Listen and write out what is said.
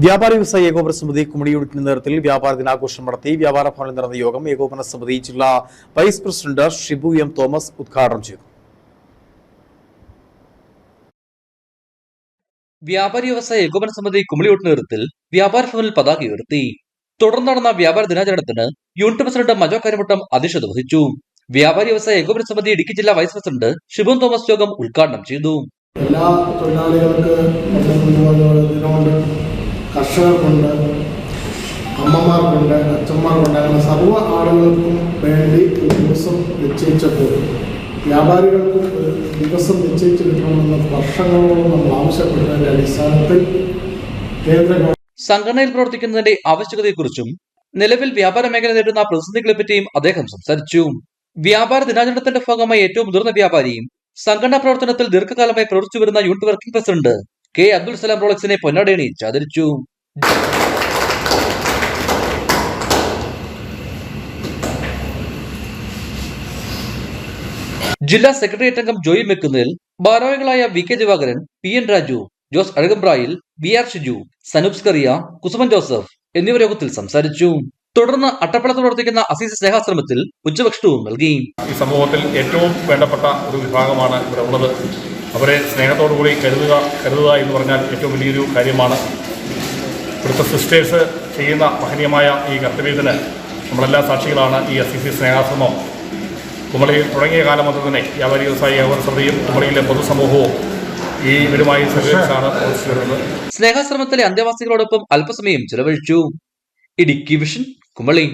വ്യാപാര വ്യവസായ ഏകോപന സമിതി കുമളി യൂണിറ്റിന്റെ നേതൃത്വത്തിൽ വ്യാപാര ദിനാഘോഷം നടത്തി വ്യാപാര ഭവനിൽ നടന്ന യോഗം ഏകോപന സമിതി ജില്ലാ vice president Shibu M Thomas ഉദ്ഘാടനം ചെയ്തു. വ്യാപാര വ്യവസായ ഏകോപന സമിതി കുമളിയോട്ട് നേതൃത്വത്തിൽ വ്യാപാര ഭവനിൽ പതാക ഉയർത്തി. തുടർന്ന് നടന്ന വ്യാപാര ദിനാചരണത്തിന് യൂണിറ്റ് പ്രസിഡന്റ് മജോ കരിമുട്ടം അധ്യക്ഷത വഹിച്ചു. വ്യാപാര വ്യവസായ ഏകോപന സമിതി ഇടുക്കി ജില്ലാ വൈസ് പ്രസിഡന്റ് ഷിബു തോമസ് യോഗം ഉദ്ഘാടനം ചെയ്തു. എല്ലാ തൊഴിലാളികൾക്ക് കർഷകർക്കുണ്ട് അമ്മമാർക്കുണ്ട് അച്ഛന്മാർക്കുണ്ട് അങ്ങനെ സർവ ആളുകൾക്കും വേണ്ടി ഒരു ദിവസം നിശ്ചയിച്ചപ്പോൾ വ്യാപാരികൾക്ക് ദിവസം നിശ്ചയിച്ച് കിട്ടണമെന്ന് വർഷങ്ങളോളം നമ്മൾ ആവശ്യപ്പെട്ടതിന്റെ അടിസ്ഥാനത്തിൽ കേന്ദ്ര സംഘടനയിൽ പ്രവർത്തിക്കുന്നതിന്റെ ആവശ്യകതയെക്കുറിച്ചും നിലവിൽ വ്യാപാര മേഖല നേരിടുന്ന പ്രതിസന്ധികളെ പറ്റിയും അദ്ദേഹം സംസാരിച്ചു. വ്യാപാര ദിനാചരണത്തിന്റെ ഭാഗമായി ഏറ്റവും മുതിർന്ന വ്യാപാരിയും സംഘടനാ പ്രവർത്തനത്തിൽ ദീർഘകാലമായി പ്രവർത്തിച്ചു വരുന്ന unit working president K Abdul Salam റോളക്സിനെ പൊന്നടയണി ചതിരിച്ചു ജില്ലാ സെക്രട്ടേറിയറ്റ് അംഗം ജോയി മെക്കുന്നിൽ ഭാരവാഹികളായ V K Divakaran P N Raju Jose Azhakambrayil B R Shiju Sanoop Skaria Kusuman Joseph എന്നിവർ യോഗത്തിൽ സംസാരിച്ചു. തുടർന്ന് അട്ടപ്പള്ളത്ത് പ്രവർത്തിക്കുന്ന അസീസ് സ്നേഹാശ്രമത്തിൽ ഉച്ചഭക്ഷണവും നൽകി. ഈ സമൂഹത്തിൽ ഏറ്റവും വേണ്ടപ്പെട്ട ഒരു വിഭാഗമാണ് ഇവിടെ ഉള്ളത്. അവരെ സ്നേഹത്തോടു കൂടി കരുതുക കരുതുക എന്ന് പറഞ്ഞാൽ ഏറ്റവും വലിയൊരു കാര്യമാണ്. ഇവിടുത്തെ സിസ്റ്റേഴ്സ് ചെയ്യുന്ന മഹനീയമായ ഈ കർത്തവ്യത്തിന് നമ്മളെല്ലാം സാക്ഷികളാണ് ഈ എസ് സി സി സ്നേഹാശ്രമം തുടങ്ങിയ കാലം മുതൽ തന്നെ വ്യാപാരി വ്യവസായി സമിതിയും കുമളിയിലെ പൊതുസമൂഹവും ഈ ഇവരുമായി സഹകരിച്ചാണ് സ്നേഹാശ്രമത്തിലെ അന്തേവാസികളോടൊപ്പം അല്പസമയം ചെലവഴിച്ചു. ഇടുക്കി വിഷൻ കുമളി.